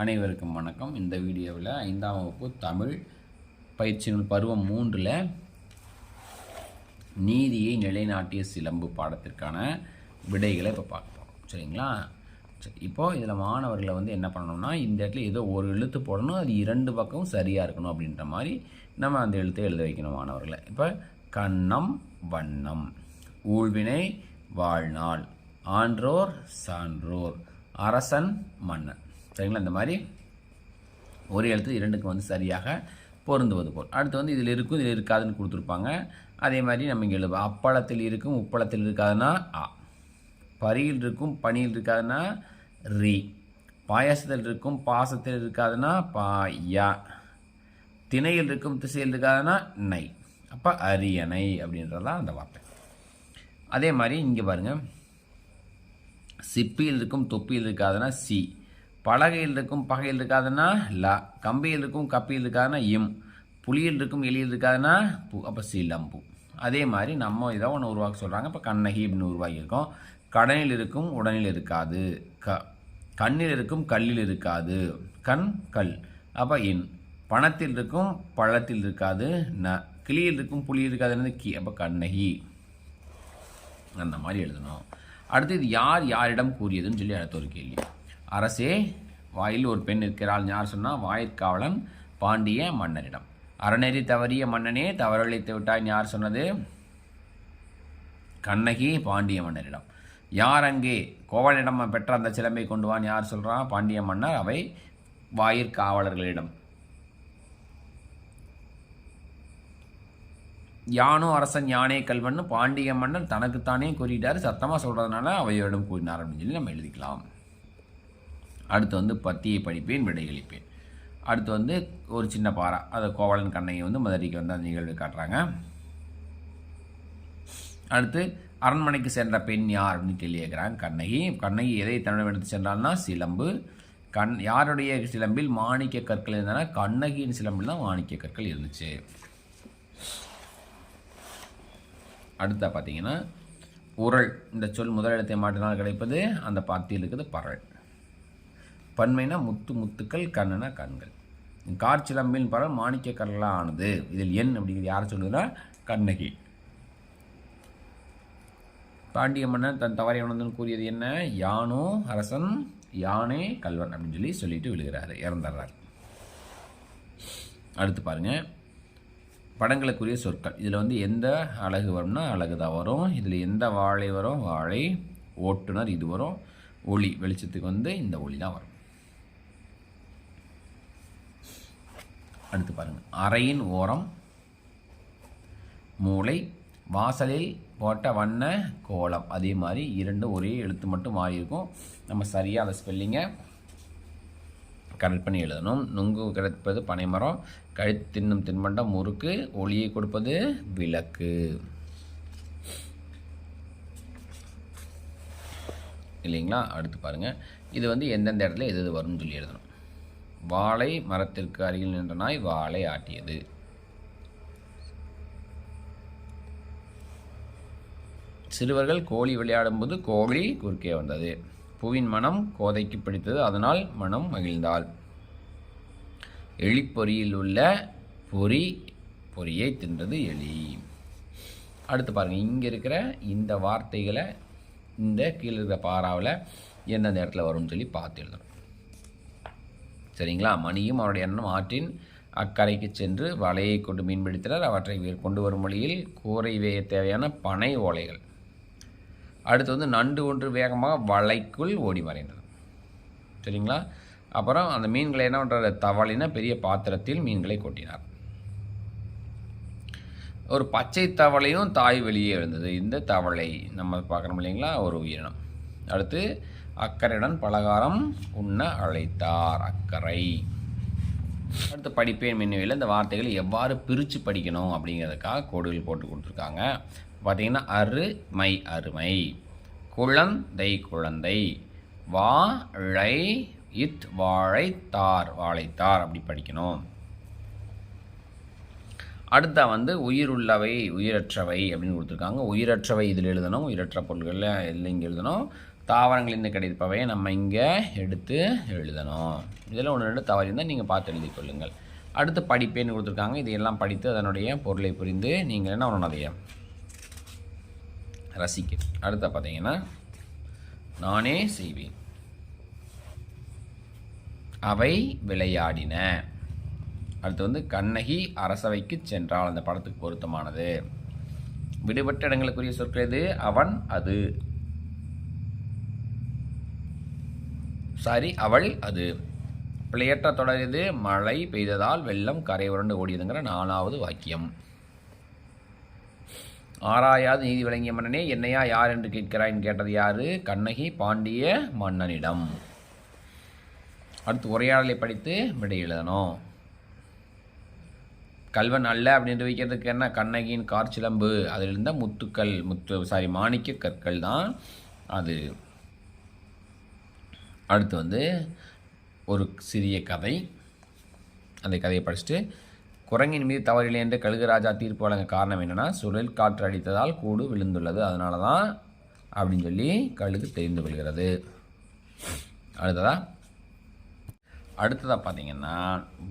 அனைவருக்கும் வணக்கம். இந்த வீடியோவில் ஐந்தாம் வகுப்பு தமிழ் பயிற்சிகள் பருவம் மூன்றில் நீதியை நிலைநாட்டிய சிலம்பு பாடத்திற்கான விடைகளை இப்போ பார்க்க போகிறோம் சரிங்களா? சரி இப்போது இதில் மாணவர்களை வந்து என்ன பண்ணணும்னா இந்த இடத்துல ஏதோ ஒரு எழுத்து போடணும் அது இரண்டு பக்கமும் சரியாக இருக்கணும் அப்படின்ற மாதிரி நம்ம அந்த எழுத்தை எழுத வைக்கணும் மாணவர்களை. இப்போ கண்ணம் வண்ணம் ஊழ்வினை வாழ்நாள் ஆன்றோர் சான்றோர் அரசன் மன்னன். சரிங்களா? இந்த மாதிரி ஒரு எழுத்து இரண்டுக்கு வந்து சரியாக பொருந்துவது போல். அடுத்து வந்து இதில் இருக்கும் இதில் இருக்காதுன்னு கொடுத்துருப்பாங்க. அதே மாதிரி நம்ம இங்கே எழுதுவோம் அப்பளத்தில் இருக்கும் உப்பளத்தில் இருக்காதுன்னா ஆ பரியில் இருக்கும் பனியில் இருக்காதுன்னா ரி. பாயாசத்தில் இருக்கும் பாசத்தில் இருக்காதுன்னா பாயா திணையில் இருக்கும் திசையில் இருக்காதுன்னா நை. அப்போ அரியணை அப்படின்றதான் அந்த வார்த்தை. அதே மாதிரி இங்கே பாருங்கள் சிப்பியில் இருக்கும் தொப்பியில் இருக்காதுன்னா சி. பலகையில் இருக்கும் பகையில் இருக்காதுன்னா ல. கம்பியில் இருக்கும் கப்பியில் இருக்காதுன்னா இம். புளியில் இருக்கும் எலியில் இருக்காதுன்னா பூ. அப்போ சிலம்பு அதே மாதிரி நம்ம இதை ஒன்று உருவாக்க சொல்கிறாங்க இப்போ கண்ணகி அப்படின்னு உருவாக்கியிருக்கோம். கடனில் இருக்கும் உடனில் இருக்காது. க. கண்ணில் இருக்கும் கல்லில் இருக்காது. கண் கல். அப்போ இன். பணத்தில் இருக்கும் பழத்தில் இருக்காது. ந. கிளியில் இருக்கும் புளி இருக்காதுன்னு கி. அப்போ கண்ணகி. அந்த மாதிரி எழுதணும். அடுத்து இது யார் யாரிடம் கூறியதுன்னு சொல்லி அடுத்த ஒரு கேள்வி. அரசே வாயில் ஒரு பெண் இருக்கிறாள் யார் சொன்னால் வாயிற்காவலன் பாண்டிய மன்னரிடம் அறநெறி தவறிய மன்னனே தவறளித்து விட்டாய் யார் சொன்னது? கண்ணகி பாண்டிய மன்னரிடம் யார் அங்கே? கோவலனிடம் பெற்ற அந்த சிலம்பை கொண்டு வான் யார் சொல்கிறான் பாண்டிய மன்னர் அவை வாயிற்காவலர்களிடம். யானோ அரசன் யானே கல்வன் பாண்டிய மன்னன் தனக்குத்தானே கூறிட்டார். சத்தமாக சொல்கிறதுனால அவையோடும் கூறினார் அப்படின்னு சொல்லி நம்ம எழுதிக்கலாம். அடுத்து வந்து பத்தியை படிப்பேன் விடையளிப்பேன் அடுத்து வந்து ஒரு சின்ன பாறை. அதை கோவலன் கண்ணையை வந்து மதுரைக்கு வந்து அந்த நிகழ்வு காட்டுறாங்க. அடுத்து அரண்மனைக்கு சென்ற பெண் யார் அப்படின்னு கேள்வி கேட்குறாங்க. கண்ணகி. கண்ணகி எதை தமிழம் எடுத்து சென்றால்னா சிலம்பு. கண் யாருடைய சிலம்பில் மாணிக்க கற்கள் இருந்தனா கண்ணகியின் சிலம்பில் தான் மாணிக்க கற்கள் இருந்துச்சு. அடுத்த பார்த்தீங்கன்னா உரள் இந்த சொல் முதலிடத்தை மாற்றினால் கிடைப்பது அந்த பாத்தியில் இருக்குது பரள் பன்மைனா முத்து முத்துக்கள் கண்ணனா கண்கள். கார்ச்சிலம்பின் படம் மாணிக்க கடலாக ஆனது இதில் எண் அப்படிங்கிறது யாரை சொல்லுதுன்னா கண்ணகி. பாண்டிய மன்னன் தன் தவறை உணர்ந்துன்னு கூறியது என்ன? யானோ அரசன் யானே கல்வன் அப்படின்னு சொல்லி சொல்லிட்டு விழுகிறாரு இறந்துடுறாரு. அடுத்து பாருங்கள் படங்களுக்குரிய சொற்கள். இதில் வந்து எந்த அழகு வரும்னா அழகு தான் வரும். இதில் எந்த வாழை வரும்? வாழை ஓட்டுநர் இது வரும். ஒளி வெளிச்சத்துக்கு வந்து இந்த ஒளி தான் வரும். அடுத்து பாருங்கள் அறையின் ஓரம் மூளை வாசலில் போட்ட வண்ண கோலம். அதே மாதிரி இரண்டு ஒரே எழுத்து மட்டும் மாறி இருக்கும் நம்ம சரியாக அதை ஸ்பெல்லிங்கை கரெக்ட் பண்ணி எழுதணும். நுங்கு கிடைப்பது பனைமரம் கழுத்து தின்னும் தின்பண்டம் முறுக்கு ஒளியை கொடுப்பது விளக்கு. இல்லைங்களா? அடுத்து பாருங்கள் இது வந்து எந்தெந்த இடத்துல எது எது வரும்னு சொல்லி எழுதணும். வாழை மரத்திற்கு அருகில் நின்ற நாய் வாழை ஆட்டியது. சிறுவர்கள் கோழி விளையாடும்போது கோழி குறுக்கே வந்தது. பூவின் மனம் கோதைக்கு பிடித்தது அதனால் மனம் மகிழ்ந்தாள். எலிப்பொறியில் உள்ள பொறி பொறியை தின்றது எலி. அடுத்து பாருங்கள் இங்கே இருக்கிற இந்த வார்த்தைகளை இந்த கீழே இருக்கிற பாராவில் எந்தெந்த இடத்துல வரும்னு சொல்லி பார்த்து எழுதணும். சரிங்களா மணியும் அவருடைய அண்ணனும் ஆற்றின் அக்கரைக்கு சென்று வலையை கொண்டு மீன்பிடித்தனர் அவற்றை கொண்டு வரும் வழியில் கூரை வேய தேவையான பனை ஓலைகள். அடுத்து வந்து நண்டு ஒன்று வேகமாக வலைக்குள் ஓடி மறைந்தது. சரிங்களா அப்புறம் அந்த மீன்களை என்ன பண்ணுறாரு தவளின பெரிய பாத்திரத்தில் மீன்களை கொட்டினார். ஒரு பச்சை தவளையும் தாய் வெளியே இருந்தது. இந்த தவளை நம்ம பார்க்குறோம் இல்லைங்களா? ஒரு உயிரினம். அடுத்து அக்கறையுடன் பலகாரம் உண்ண அழைத்தார் அக்கறை. அடுத்து படிப்பேன் மின்னுவையில் இந்த வார்த்தைகளை எவ்வாறு பிரித்து படிக்கணும் அப்படிங்கிறதுக்காக கோடுகள் போட்டு கொடுத்துருக்காங்க. பார்த்தீங்கன்னா அருமை அருமை. குழந்தை குழந்தை. வாழை இத் வாழைத்தார் வாழைத்தார் அப்படி படிக்கணும். அடுத்த வந்து உயிருள்ளவை உயிரற்றவை அப்படின்னு கொடுத்துருக்காங்க. உயிரற்றவை இதில் எழுதணும் உயிரற்ற பொருள்களில் இல்லைங்க இங்கே எழுதணும்? தாவரங்களிலிருந்து கிடைப்பவையை நம்ம இங்கே எடுத்து எழுதணும். இதில் ஒன்று ரெண்டு தவறு இருந்தால் நீங்கள் பார்த்து எழுதி கொள்ளுங்கள். அடுத்து படிப்பேன்னு கொடுத்துருக்காங்க. இதையெல்லாம் படித்து அதனுடைய பொருளை புரிந்து நீங்கள் என்ன பண்ணணும்? அதைய ரசிக்க அடுத்த பார்த்தீங்கன்னா நானே செய்வேன். அவை விளையாடின. அடுத்து வந்து கண்ணகி அரசவைக்கு சென்றால் அந்த படத்துக்கு பொருத்தமானது. விடுபட்ட இடங்களுக்குரிய சொற்கள் எது? அவன் அது. சாரி அவள் அது. பிழையற்ற தொடர் இது. மழை பெய்ததால் வெள்ளம் கரை உரண்டு ஓடியதுங்கிற நாலாவது வாக்கியம். ஆராயாது நீதி விளங்கிய மன்னனே என்னையா யார் என்று கேட்கிறாய்ன்னு கேட்டது யாரு? கண்ணகி பாண்டிய மன்னனிடம். அடுத்து உரையாடலை படித்து விடை எழுதணும் கல்வன் அல்ல அப்படின்னு வைக்கிறதுக்கு என்ன? கண்ணகியின் கார்ச்சிலம்பு அதில் இருந்த முத்துக்கள் முத்து சாரி மாணிக்க கற்கள் தான் அது. அடுத்து வந்து ஒரு சிறிய கதை. அந்த கதையை படிச்சுட்டு குரங்கின் மீது தவறில்லை என்று கழுகுராஜா தீர்ப்பு வழங்க காரணம் என்னென்னா சுழல் காற்று அடித்ததால் கூடு விழுந்துள்ளது. அதனால தான் அப்படின்னு சொல்லி கழுகு தெரிந்து கொள்கிறது. அடுத்ததா? அடுத்ததாக பார்த்தீங்கன்னா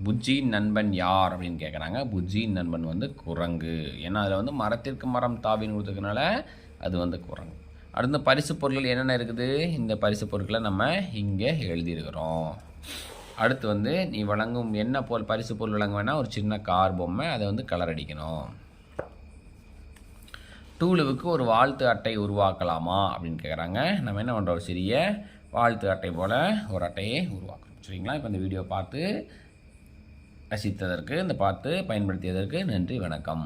புஜ்ஜியின் நண்பன் யார் அப்படின்னு கேட்குறாங்க புஜ்ஜியின் நண்பன் வந்து குரங்கு. ஏன்னா அதில் வந்து மரத்திற்கு மரம் தாவின்னு கொடுத்துருக்கனால அது வந்து குரங்கு. அடுத்த பரிசு பொருட்கள் என்னென்ன இருக்குது? இந்த பரிசு பொருட்களை நம்ம இங்கே எழுதியிருக்கிறோம். அடுத்து வந்து நீ வழங்கும் என்ன போல் பரிசு பொருள் வழங்க வேணால் ஒரு சின்ன கார் பொம்மை அதை வந்து கலர் அடிக்கணும். டூலுவுக்கு ஒரு வாழ்த்து அட்டை உருவாக்கலாமா அப்படின்னு கேட்குறாங்க நம்ம என்ன பண்ணுறோம் ஒரு சிறிய வாழ்த்து அட்டை போல் ஒரு அட்டையை உருவாக்கணும் சரிங்களா? இப்போ இந்த வீடியோ பார்த்து ரசித்ததற்கு இந்த பார்த்து பயன்படுத்தியதற்கு நன்றி வணக்கம்.